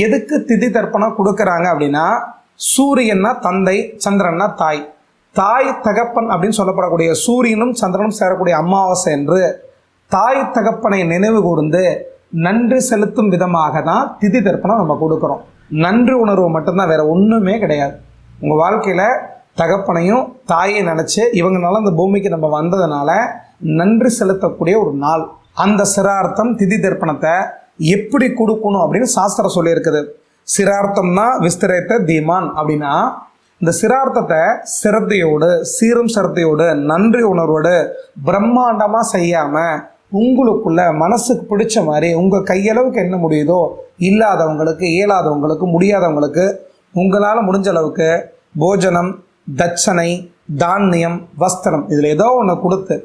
எதுக்கு திதி தர்ப்பணம் கொடுக்குறாங்க அப்படின்னா சூரியன்னா தந்தை சந்திரன்னா தாய். தாய் தகப்பன் அப்படின்னு சொல்லப்படக்கூடிய சூரியனும் சந்திரனும் சேரக்கூடிய அமாவாசை என்று தாய் தகப்பனை நினைவு கூர்ந்து நன்றி செலுத்தும் விதமாக தான் திதி தர்ப்பணம் நம்ம கொடுக்குறோம். நன்றி உணர்வு மட்டும்தான் வேற ஒன்றுமே கிடையாது. உங்கள் வாழ்க்கையில் தகப்பனையும் தாயை நினச்சி இவங்கனால அந்த பூமிக்கு நம்ம வந்ததுனால நன்றி செலுத்தக்கூடிய ஒரு நாள். அந்த சிரார்த்தம் திதி தர்ப்பணத்தை எப்படி கொடுக்கணும் அப்படின்னு சாஸ்திரம் சொல்லியிருக்குது. சிரார்த்தம்னா விஸ்திரத்த தீமான் அப்படின்னா இந்த சிரார்த்தத்தை சிரத்தையோடு சீரும் சிரத்தையோடு நன்றி உணர்வோடு பிரம்மாண்டமாக செய்யாமல் உங்களுக்குள்ள மனசுக்கு பிடிச்ச மாதிரி உங்கள் கையளவுக்கு என்ன முடியுதோ இல்லாதவங்களுக்கு இயலாதவங்களுக்கு முடியாதவங்களுக்கு உங்களால் முடிஞ்ச அளவுக்கு போஜனம் தட்சணை தானியம் வஸ்திரம் இதில் ஏதோ ஒன்று கொடுத்து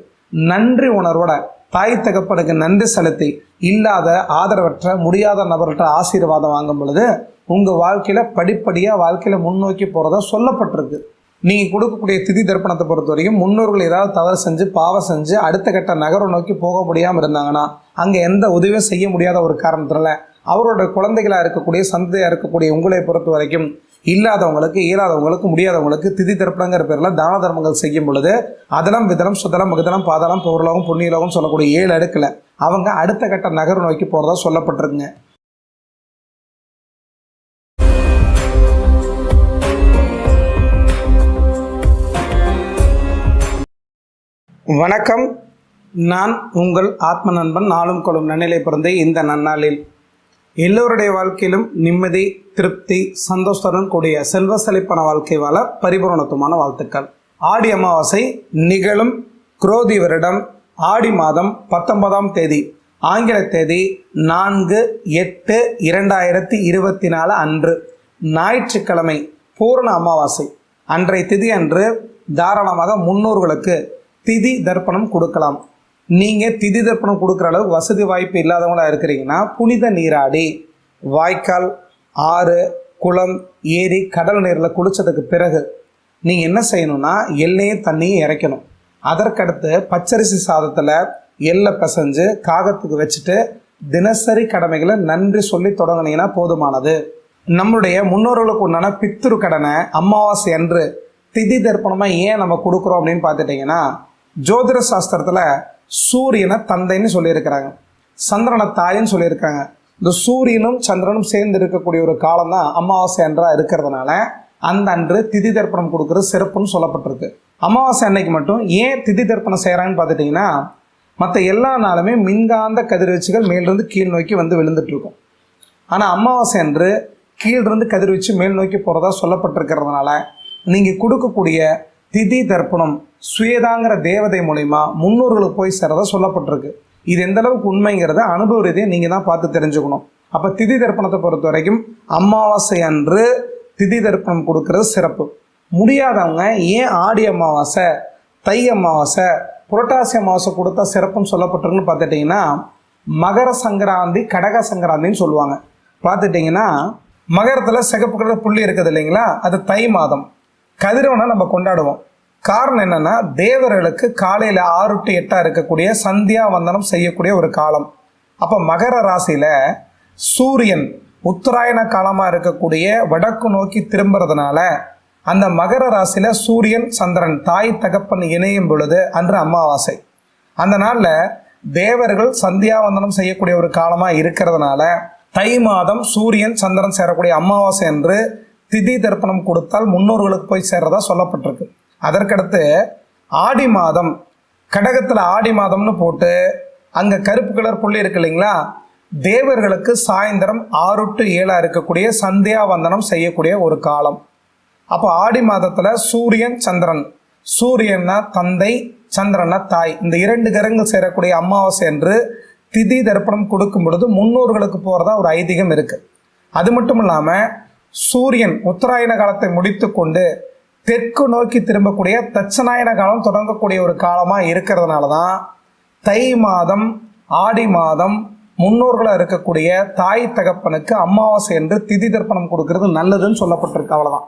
நன்றி உணர்வோட தாய் தகப்பனுக்கு நன்றி செலுத்தி இல்லாத ஆதரவற்ற முடியாத நபர்கிட்ட ஆசீர்வாதம் வாங்கும் பொழுது உங்கள் வாழ்க்கையில் படிப்படியாக வாழ்க்கையில் முன்னோக்கி போகிறதா சொல்லப்பட்டிருக்கு. நீங்கள் கொடுக்கக்கூடிய திதி தர்ப்பணத்தை பொறுத்த வரைக்கும் முன்னோர்கள் ஏதாவது தவறு செஞ்சு பாவம் செஞ்சு அடுத்த கட்ட நகரம் நோக்கி போக முடியாமல் இருந்தாங்கன்னா அங்கே எந்த உதவியும் செய்ய முடியாத ஒரு காரணத்தினால அவரோட குழந்தைகளாக இருக்கக்கூடிய சந்தையாக இருக்கக்கூடிய உங்களை பொறுத்த வரைக்கும் இல்லாதவங்களுக்கு இயலாதவங்களுக்கு முடியாதவங்களுக்கு திதி திருப்பணங்கிற பேரில் தான தர்மங்கள் செய்யும் பொழுது அதலம் விதலம் சுதலம் மகுதலம் பாதலம் பௌர்லோகம் புண்ணியலோகம் சொல்லக்கூடிய ஏழு அடுக்கில் அவங்க அடுத்த கட்ட நகர் நோக்கி போகிறதா சொல்லப்பட்டிருக்குங்க. வணக்கம். நான் உங்கள் ஆத்ம நண்பன் நாளும் கொள்ளும் நன்னிலை பிறந்த இந்த நன்னாளில். எல்லோருடைய வாழ்க்கையிலும் நிம்மதி திருப்தி சந்தோஷத்துடன் கூடிய செல்வ செழிப்பான வாழ்க்கை வாழ பரிபூரணத்துவமான வாழ்த்துக்கள். ஆடி அமாவாசை நிகழும் குரோதி வருடம் ஆடி மாதம் பத்தொன்பதாம் தேதி ஆங்கில தேதி நான்கு எட்டு இரண்டாயிரத்தி இருபத்தி நாலு அன்று ஞாயிற்றுக்கிழமை பூரண அமாவாசை. அன்றைய திதி அன்று தாராளமாக முன்னோர்களுக்கு திதி தர்ப்பணம் கொடுக்கலாம். நீங்கள் திதி தர்ப்பணம் கொடுக்குற அளவுக்கு வசதி வாய்ப்பு இல்லாதவங்களா இருக்கிறீங்கன்னா புனித நீராடி வாய்க்கால் ஆறு குளம் ஏரி கடல் நீரில் குளித்ததுக்கு பிறகு நீங்கள் என்ன செய்யணும்னா எல்லையும் தண்ணியும் இறைக்கணும். அதற்கடுத்து பச்சரிசி சாதத்தில் எள்ளை பிசைஞ்சு காகத்துக்கு வச்சுட்டு தினசரி கடமைகளை நன்றி சொல்லி தொடங்கினீங்கன்னா போதுமானது. நம்மளுடைய முன்னோர்களுக்கு உண்டான பித்ரு கடனை அமாவாசை அன்று திதி தர்ப்பணமாக ஏன் நம்ம கொடுக்குறோம் அப்படின்னு பார்த்துட்டிங்கன்னா ஜோதிட சாஸ்திரத்தில் சூரியனை தந்தைன்னு சொல்லியிருக்கிறாங்க. சந்திரனை தாயின்னு சொல்லியிருக்காங்க. இந்த சூரியனும் சந்திரனும் சேர்ந்து இருக்கக்கூடிய ஒரு காலம் தான் அமாவாசை அன்றா இருக்கிறதுனால அந்த அன்று திதி தர்ப்பணம் கொடுக்குறது சிறப்புன்னு சொல்லப்பட்டிருக்கு. அமாவாசை அன்னைக்கு மட்டும் ஏன் திதி தர்ப்பணம் செய்கிறாங்கன்னு பார்த்துட்டிங்கன்னா மற்ற எல்லா நாளுமே மின்காந்த கதிர்வீச்சுகள் மேலிருந்து கீழ் நோக்கி வந்து விழுந்துட்டுருக்கும். ஆனால் அமாவாசை அன்று கீழிருந்து கதிர்வீச்சு மேல் நோக்கி போகிறதா சொல்லப்பட்டிருக்கிறதுனால நீங்கள் கொடுக்கக்கூடிய திதி தர்ப்பணம் சுயதாங்கிற தேவதை மூலிமா முன்னோர்களுக்கு போய் சேரதா சொல்லப்பட்டிருக்கு. இது எந்த அளவுக்கு உண்மைங்கிறத அனுபவ ரீதியை நீங்கள் தான் பார்த்து தெரிஞ்சுக்கணும். அப்போ திதி தர்ப்பணத்தை பொறுத்த வரைக்கும் அமாவாசை அன்று திதி தர்ப்பணம் கொடுக்கறது சிறப்பு. முடியாதவங்க ஏன் ஆடி அமாவாசை தை அமாவாசை புரட்டாசி அமாவாசை கொடுத்தா சிறப்புன்னு சொல்லப்பட்டிருக்குன்னு பார்த்துட்டிங்கன்னா மகர சங்கராந்தி கடக சங்கராந்தின்னு சொல்லுவாங்க. பார்த்துட்டிங்கன்னா மகரத்தில் சிகப்பு கலர் புள்ளி இருக்குது இல்லைங்களா? அது தை மாதம். கதிரவனை நம்ம கொண்டாடுவோம். காரணம் என்னன்னா தேவர்களுக்கு காலையில் ஆறு டு எட்டாக இருக்கக்கூடிய சந்தியா வந்தனம் செய்யக்கூடிய ஒரு காலம். அப்போ மகர ராசியில் சூரியன் உத்தராயண காலமாக இருக்கக்கூடிய வடக்கு நோக்கி திரும்புறதுனால அந்த மகர ராசியில் சூரியன் சந்திரன் தாய் தகப்பன் இணையும் பொழுது அன்று அமாவாசை. அந்த நாளில் தேவர்கள் சந்தியாவந்தனம் செய்யக்கூடிய ஒரு காலமாக இருக்கிறதுனால தை மாதம் சூரியன் சந்திரன் சேரக்கூடிய அமாவாசை என்று திதி தர்ப்பணம் கொடுத்தால் முன்னோர்களுக்கு போய் சேர்றதா சொல்லப்பட்டிருக்கு. அதற்கடுத்து ஆடி மாதம் கடகத்தில் ஆடி மாதம்னு போட்டு அங்கே கருப்பு கலர் புள்ளி இருக்கு இல்லைங்களா? தேவர்களுக்கு சாயந்தரம் ஆறு டு ஏழாக இருக்கக்கூடிய சந்தியாவந்தனம் செய்யக்கூடிய ஒரு காலம். அப்போ ஆடி மாதத்தில் சூரியன் சந்திரன். சூரியன்னா தந்தை சந்திரனா தாய். இந்த இரண்டு கரங்கள் சேரக்கூடிய அமாவாசை என்று திதி தர்ப்பணம் கொடுக்கும் பொழுது முன்னோர்களுக்கு போகிறதா ஒரு ஐதீகம் இருக்குது அது மட்டும் இல்லாமல் சூரியன் உத்தராயண காலத்தை முடித்து கொண்டு தெற்கு நோக்கி திரும்பக்கூடிய தட்சநாயன காலம் தொடங்கக்கூடிய ஒரு காலமாக இருக்கிறதுனால தான் தை மாதம் ஆடி மாதம் முன்னோர்களாக இருக்கக்கூடிய தாய் தகப்பனுக்கு அமாவாசை என்று திதி தர்ப்பணம் கொடுக்கறது நல்லதுன்னு சொல்லப்பட்டிருக்கு அவ்வளோதான்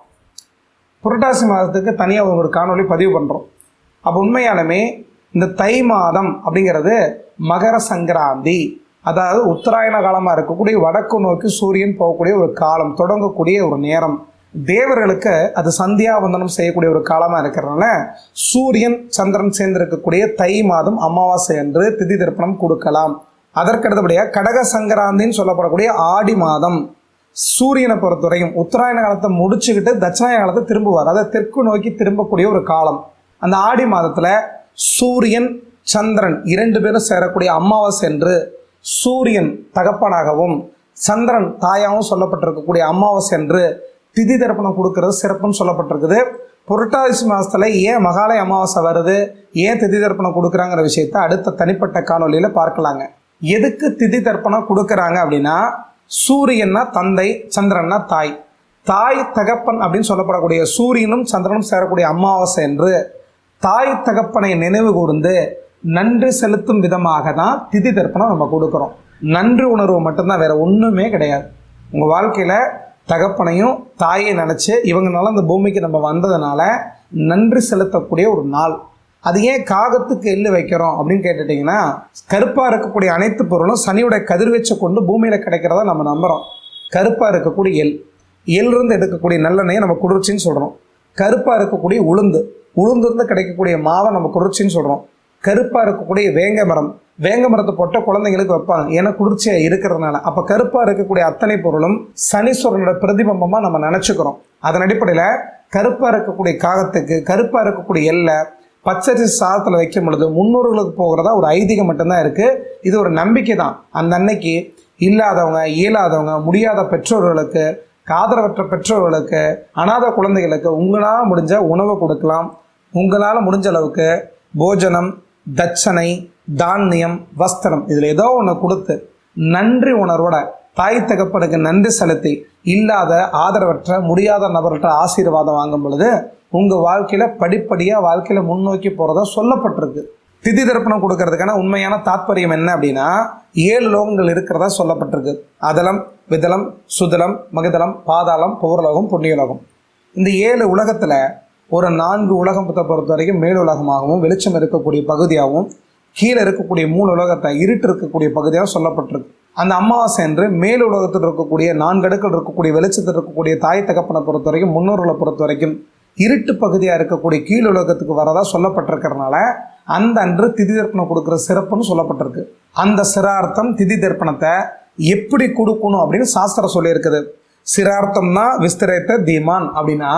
புரட்டாசி மாதத்துக்கு தனியாக ஒரு காணொலி பதிவு பண்ணுறோம் அப்போ உண்மையாலுமே இந்த தை மாதம் அப்படிங்கிறது மகர சங்கராந்தி. அதாவது உத்தராயண காலமாக இருக்கக்கூடிய வடக்கு நோக்கி சூரியன் போகக்கூடிய ஒரு காலம் தொடங்கக்கூடிய ஒரு நேரம். தேவர்களுக்கு அது சந்தியாவந்தனம் செய்யக்கூடிய ஒரு காலமாக இருக்கிறதுனால சூரியன் சந்திரன் சேர்ந்திருக்கக்கூடிய தை மாதம் அமாவாசை அன்று திதி திருப்பணம் கொடுக்கலாம். அதற்கடுத்தபடியாக கடக சங்கராந்தின்னு சொல்லப்படக்கூடிய ஆடி மாதம். சூரியனை பொறுத்தவரையும் உத்தராயண காலத்தை முடிச்சுக்கிட்டு தட்சிணாயன காலத்தை திரும்புவார். அதாவது தெற்கு நோக்கி திரும்பக்கூடிய ஒரு காலம். அந்த ஆடி மாதத்தில் சூரியன் சந்திரன் இரண்டு பேரும் சேரக்கூடிய அமாவாசை என்று சூரியன் தகப்பனாகவும் சந்திரன் தாயாகவும் சொல்லப்பட்டிருக்கக்கூடிய அமாவாசை என்று திதி தர்ப்பணம் கொடுக்கறது சிறப்புன்னு சொல்லப்பட்டிருக்குது. புரட்டாசி மாதத்தில் ஏன் மகாலய அமாவாசை வருது? ஏன் திதி தர்ப்பணம் கொடுக்குறாங்கிற விஷயத்த அடுத்த தனிப்பட்ட காணொலியில் பார்க்கலாங்க. எதுக்கு திதி தர்ப்பணம் கொடுக்குறாங்க அப்படின்னா சூரியன்னா தந்தை சந்திரன்னா தாய். தாய் தகப்பன் அப்படின்னு சொல்லப்படக்கூடிய சூரியனும் சந்திரனும் சேரக்கூடிய அமாவாசை என்று தாய் தகப்பனை நினைவு கூர்ந்து நன்றி செலுத்தும் விதமாக தான் திதி தர்ப்பணம் நம்ம கொடுக்குறோம். நன்றி உணர்வு மட்டும்தான் வேற ஒன்றுமே கிடையாது. உங்கள் வாழ்க்கையில் தகப்பனையும் தாயை நினச்சி இவங்கனால அந்த பூமிக்கு நம்ம வந்ததுனால நன்றி செலுத்தக்கூடிய ஒரு நாள். அது ஏன் காகத்துக்கு எள்ளு வைக்கிறோம் அப்படின்னு கேட்டுட்டிங்கன்னா கருப்பாக இருக்கக்கூடிய அனைத்து பொருளும் சனியோட கதிர்வீச்சை கொண்டு பூமியில் கிடைக்கிறதா நம்ம நம்புகிறோம் கருப்பாக இருக்கக்கூடிய எள். எள்ளிருந்து எடுக்கக்கூடிய நல்லெண்ணெயை நம்ம குளிர்ச்சின்னு சொல்கிறோம் கருப்பாக இருக்கக்கூடிய உளுந்து. உளுந்துருந்து கிடைக்கக்கூடிய மாவை நம்ம குளிர்ச்சின்னு சொல்கிறோம் கருப்பாக இருக்கக்கூடிய வேங்க மரம். வேங்க மரத்தை போட்ட குழந்தைங்களுக்கு வைப்பாங்க. ஏன்னா குளிர்ச்சியாக இருக்கிறதுனால. அப்போ கருப்பாக இருக்கக்கூடிய அத்தனை பொருளும் சனீஸ்வரனோட பிரதிபம்பமாக நம்ம நினச்சிக்கிறோம். அதன் அடிப்படையில் கருப்பாக இருக்கக்கூடிய காகத்துக்கு கருப்பாக இருக்கக்கூடிய எல்லை பச்சரிசி சாதத்தில் வைக்கும் பொழுது முன்னோர்களுக்கு போகிறதா ஒரு ஐதீகம் மட்டும்தான் இருக்குது இது ஒரு நம்பிக்கை தான். அந்த அன்னைக்கு இல்லாதவங்க இயலாதவங்க முடியாத பெற்றோர்களுக்கு காதலவற்ற பெற்றோர்களுக்கு அனாதை குழந்தைகளுக்கு உங்களால் முடிஞ்ச உணவை கொடுக்கலாம். உங்களால் முடிஞ்ச அளவுக்கு போஜனம் தட்சணை தானியம் வஸ்திரம். இதில் ஏதோ ஒன்று கொடுத்து நன்றி உணர்வோட தாய் தகப்பனுக்கு நன்றி செலுத்தி இல்லாத ஆதரவற்ற முடியாத நபர்கிட்ட ஆசீர்வாதம் வாங்கும் பொழுது உங்கள் வாழ்க்கையில் படிப்படியாக வாழ்க்கையில் முன்னோக்கி போகிறதா சொல்லப்பட்டிருக்கு. திதி தர்ப்பணம் கொடுக்கறதுக்கான உண்மையான தாத்பரியம் என்ன அப்படின்னா ஏழு லோகங்கள் இருக்கிறதா சொல்லப்பட்டிருக்கு. அதலம் விதலம் சுதலம் மகதலம் பாதாளம் பௌரலோகம் புண்ணியலோகம். இந்த ஏழு உலகத்தில் ஒரு நான்கு உலகத்தை பொறுத்த வரைக்கும் மேல் உலகமாகவும் வெளிச்சம் இருக்கக்கூடிய பகுதியாகவும் கீழே இருக்கக்கூடிய மூணு உலகத்தை இருட்டு இருக்கக்கூடிய பகுதியாக சொல்லப்பட்டிருக்கு. அந்த அமாவாசை என்று மேல் உலகத்தில் இருக்கக்கூடிய நான்கு அடுக்கள் இருக்கக்கூடிய வெளிச்சத்தில் இருக்கக்கூடிய தாய் தகப்பனை பொறுத்த வரைக்கும் முன்னோர்களை பொறுத்த வரைக்கும் இருட்டு பகுதியாக இருக்கக்கூடிய கீழ் உலகத்துக்கு வரதா சொல்லப்பட்டிருக்கிறதுனால அந்த அன்று திதி தர்ப்பணம் கொடுக்குற சிறப்புன்னு சொல்லப்பட்டிருக்கு. அந்த சிரார்த்தம் திதி தர்ப்பணத்தை எப்படி கொடுக்கணும் அப்படின்னு சாஸ்திரம் சொல்லியிருக்குது. சிரார்த்தம்னா விஸ்திரைத்த தீமான் அப்படின்னா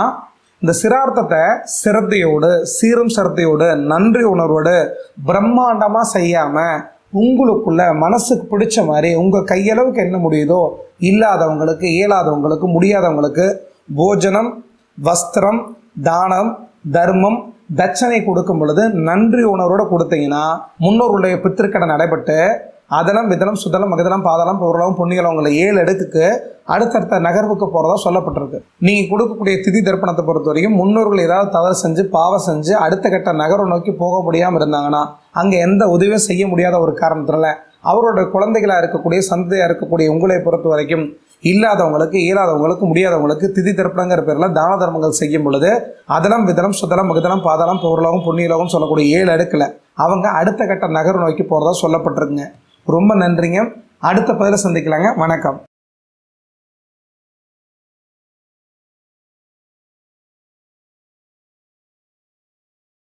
இந்த சிரார்த்தத்தை சிரத்தையோடு சீரும் சிரத்தையோடு நன்றி உணர்வோடு பிரம்மாண்டமாக செய்யாமல் உங்களுக்குள்ள மனசுக்கு பிடிச்ச மாதிரி உங்கள் கையளவுக்கு என்ன முடியுதோ இல்லாதவங்களுக்கு இயலாதவங்களுக்கு முடியாதவங்களுக்கு போஜனம் வஸ்திரம் தானம் தர்மம் தட்சணை கொடுக்கும் பொழுது நன்றி உணர்வோடு கொடுத்தீங்கன்னா முன்னோருடைய பித்திருக்கடை நடைபெற்று அதனம் விதனம் சுதலம் மகதனம் பாதளம் பொருளம் புண்ணியலம் உங்களை ஏழு அடுக்குக்கு அடுத்தடுத்த நகர்வுக்கு போகிறதா சொல்லப்பட்டிருக்கு. நீங்கள் கொடுக்கக்கூடிய திதி தர்ப்பணத்தை பொறுத்த வரைக்கும் முன்னோர்கள் ஏதாவது தவறு செஞ்சு பாவம் செஞ்சு அடுத்த கட்ட நகரம் நோக்கி போக முடியாமல் இருந்தாங்கன்னா அங்கே எந்த உதவியும் செய்ய முடியாத ஒரு காரணத்தில் அவரோட குழந்தைகளாக இருக்கக்கூடிய சந்தையாக இருக்கக்கூடிய உங்களை பொறுத்த வரைக்கும் இல்லாதவங்களுக்கு இயலாதவங்களுக்கு முடியாதவங்களுக்கு திதி தர்ப்பணங்கிற பேரில் தான தர்மங்கள் செய்யும் பொழுது அதனம் விதனம் சுதலம் மகதனம் பாதலம் பௌரலோகம் புண்ணியலோகம் சொல்லக்கூடிய ஏழு அடுக்கில் அவங்க அடுத்த கட்ட நகர் நோக்கி போகிறதா சொல்லப்பட்டிருக்குங்க. ரொம்ப நன்றிங்க. அடுத்த பதில சந்திக்கலாங்க. வணக்கம்.